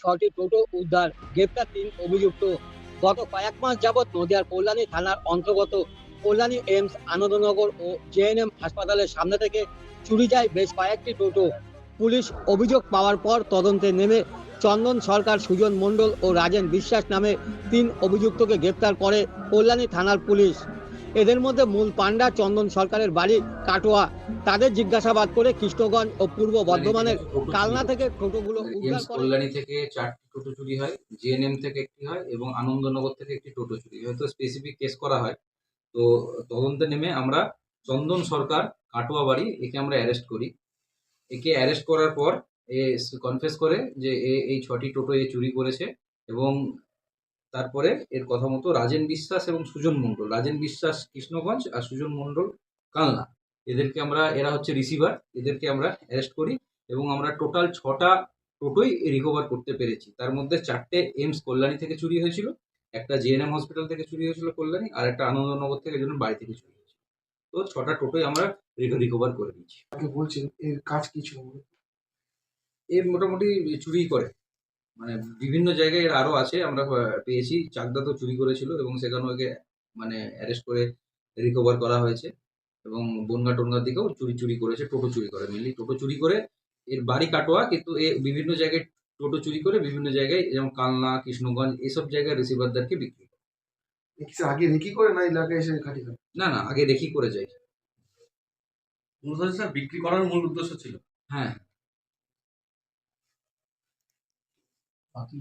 ছটি টোটো উদ্ধার, গ্রেপ্তার তিন অভিযুক্ত। গত কয়েক মাস যাবৎ নদিয়ার কল্যাণী থানার অন্তর্গত কল্যাণী এইমস আনন্দনগর ও জেএনএম হাসপাতালের সামনে থেকে চুরি যায় বেশ কয়েকটি টোটো। পুলিশ অভিযোগ পাওয়ার পর তদন্তে নেমে চন্দন সরকার সুজন মণ্ডল ও রাজেন বিশ্বাস নামে তিন অভিযুক্তকে গ্রেপ্তার করে কল্যাণী থানার পুলিশ। এদের মধ্যে মূল পাণ্ডা চন্দন সরকারের বাড়ি কাটোয়া। তাদের জিজ্ঞাসাবাদ করে কৃষ্ণগঞ্জ ও পূর্ব বর্ধমানের কালনা থেকে টোটোগুলো উদ্ধার করে। কল্যাণী থেকে চারটি টোটো চুরি হয় জিএনএম থেকে একটি হয় এবং আনন্দনগর থেকে একটি টোটো চুরি হয়। স্পেসিফিক কেস করা হয়। তো তদন্তে নেমে আমরা চন্দন সরকার কাটোয়া বাড়ি একে আমরা অ্যারেস্ট করি। একে অ্যারেস্ট করার পর এ কনফেস করে যে এ এই ছটি টোটো এ চুরি করেছে এবং তারপরে এর কথা মতো রাজেন বিশ্বাস এবং সুজন মণ্ডল। রাজেন বিশ্বাস কৃষ্ণগঞ্জ আর সুজন মণ্ডল কালনা। এদেরকে আমরা এরা হচ্ছে রিসিভার এদেরকে আমরা অ্যারেস্ট করি এবং আমরা টোটাল ছটা টোটোই রিকভার করতে পেরেছি। তার মধ্যে চারটে এমস কল্যাণী থেকে চুরি হয়েছিল একটা জিএনএম হসপিটাল থেকে চুরি হয়েছিল কল্যাণী আর একটা আনন্দনগর থেকে একজন বাড়ি থেকে চুরি হয়েছিল। তো ছটা টোটোই আমরা রিকভার করে দিয়েছি। বলছেন এর কাজ কি ছিল? এ মোটামুটি চুরি করে। মানে বিভিন্ন জায়গায় এর আরও আছে আমরা পেয়েছি। চাকদা তো চুরি করেছিল এবং সেখানে ওকে মানে অ্যারেস্ট করে রিকভার করা হয়েছে এবং বনগা টনগার দিকেও চুরি চুরি করেছে টোটো চুরি করে মেনলি টোটো চুরি করে। এর বাড়ি কাটোয়া কিন্তু এ বিভিন্ন জায়গায় টোটো চুরি করে বিভিন্ন জায়গায় যেমন কালনা কৃষ্ণগঞ্জ এসব জায়গায় রিসিভারদেরকে বিক্রি করে। আগে রেকি করে না এলাকায় এসে খাটি করে না না আগে রেখি করে যায়। মূলত স্যার বিক্রি করার মূল উদ্দেশ্য ছিল। হ্যাঁ। aqui